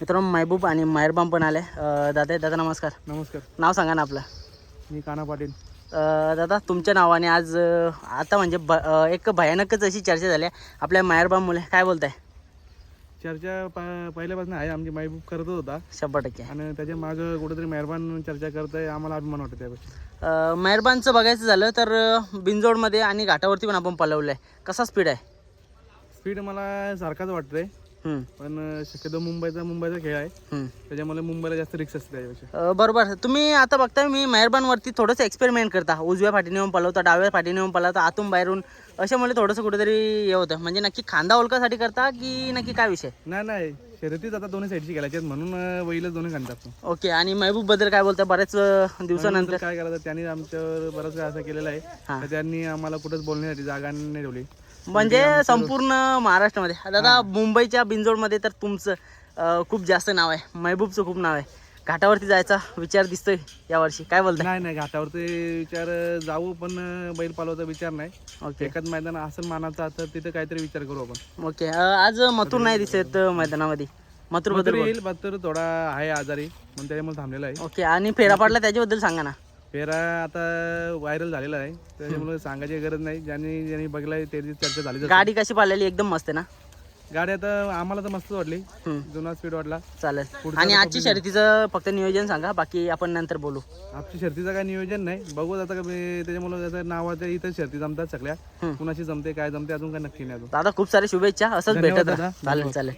मित्रांनो महबूब आणि मेहरबान पण आले. अं, दादा दादा नमस्कार. नमस्कार. नाव सांगा ना आपलं. मी काना पाटील. अं, दादा तुमच्या नावाने आज अं, आता म्हणजे ब अं, एक भयानकच अशी चर्चा झाली आहे. आपल्या मेहरबान मुले काय बोलताय? चर्चा पा पहिल्यापासून आहे. आमची महबूब करतच होता. शंभर टक्के. आणि त्याच्या मागं कुठेतरी मेहरबान चर्चा करत आहे आम्हाला अभिमान वाटतो त्यापेक्षा अं, मेहरबानचं बघायचं झालं तर अं, बिंजोडमध्ये आणि घाटावरती पण आपण पलवलं आहे कसा स्पीड आहे? स्पीड मला सारखाच वाटतंय. पण शक्यतो मुंबईचा मुंबईचा खेळ आहे. त्याच्यामुळे मुंबईला जास्त रिक्स असते त्याच्यापेक्षा अं, बरोबर. तुम्ही आता बघताय मी मेहरबानवरती थोडंसं एक्सपेरिमेंट करता. उजव्या फाटीने येऊन पलवता डाव्या फाटीने येऊन पलवता आतून बाहेरून. अशामुळे थोडंसं कुठेतरी हे होतं. म्हणजे नक्की खांदा ओळखासाठी करता की नक्की काय विषय? नाही नाही. शर्यतीच आता दोन्ही साईडची खेळायची आहेत. म्हणून अं, दोन्ही घंटात ओके. आणि महबूबबद्दल काय बोलता? बऱ्याच अं, दिवसानंतर. काय करायचं? त्यांनी आमच्यावर बरंच वेळा असं केलेलं आहे. तर त्यांनी आम्हाला कुठंच बोलण्यासाठी जागा नाही ठेवली. म्हणजे संपूर्ण महाराष्ट्रामध्ये. दादा मुंबईच्या बिंजोडमध्ये तर तुमचं खूप जास्त नाव आहे. महबूबचं खूप नाव आहे. घाटावरती जायचा विचार दिसतोय यावर्षी काय बोलताय? नाही नाही घाटावरती विचार जाऊ पण बैल पालवायचा विचार नाही. ओके. एकाच मैदान असं मानाचा तर तिथे काहीतरी विचार करू आपण. ओके. आज मथुर नाही दिसत मैदानामध्ये. मथुर मथुरबद्दल. येईल बत्तर थोडा आहे आजारी म्हणून त्याच्यामुळे थांबलेला आहे. ओके. आणि फेरा पाडला त्याच्याबद्दल सांगा ना. फेरा आता व्हायरल झालेला आहे. त्याच्यामुळे सांगायची गरज नाही. ज्यांनी ज्यांनी बघलाय त्याची चर्चा झाली गाडी कशी पाडलेली एकदम मस्त आहे ना? गाडी आता आम्हाला तर मस्त वाटली. जुना स्पीड वाटला. चालेल. आणि आता आजची शर्यतीचं फक्त नियोजन सांगा. बाकी आपण नंतर बोलू. आमची शर्तीचं काय नियोजन नाही. बघू आता त्याच्यामुळे आता नावाच्या इथं शर्ती जमतात सगळ्या. कुणाशी जमते काय जमते अजून काय नक्की नाही अजून. दादा खूप सारे शुभेच्छा. असंच भेटत चालेल चालेल.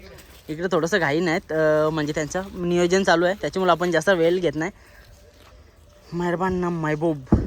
इकडे थोडंसं घाई नाहीत. म्हणजे त्यांचं नियोजन चालू आहे. त्याच्यामुळे आपण जास्त वेळ घेत नाही. मेहरबान ना महबूब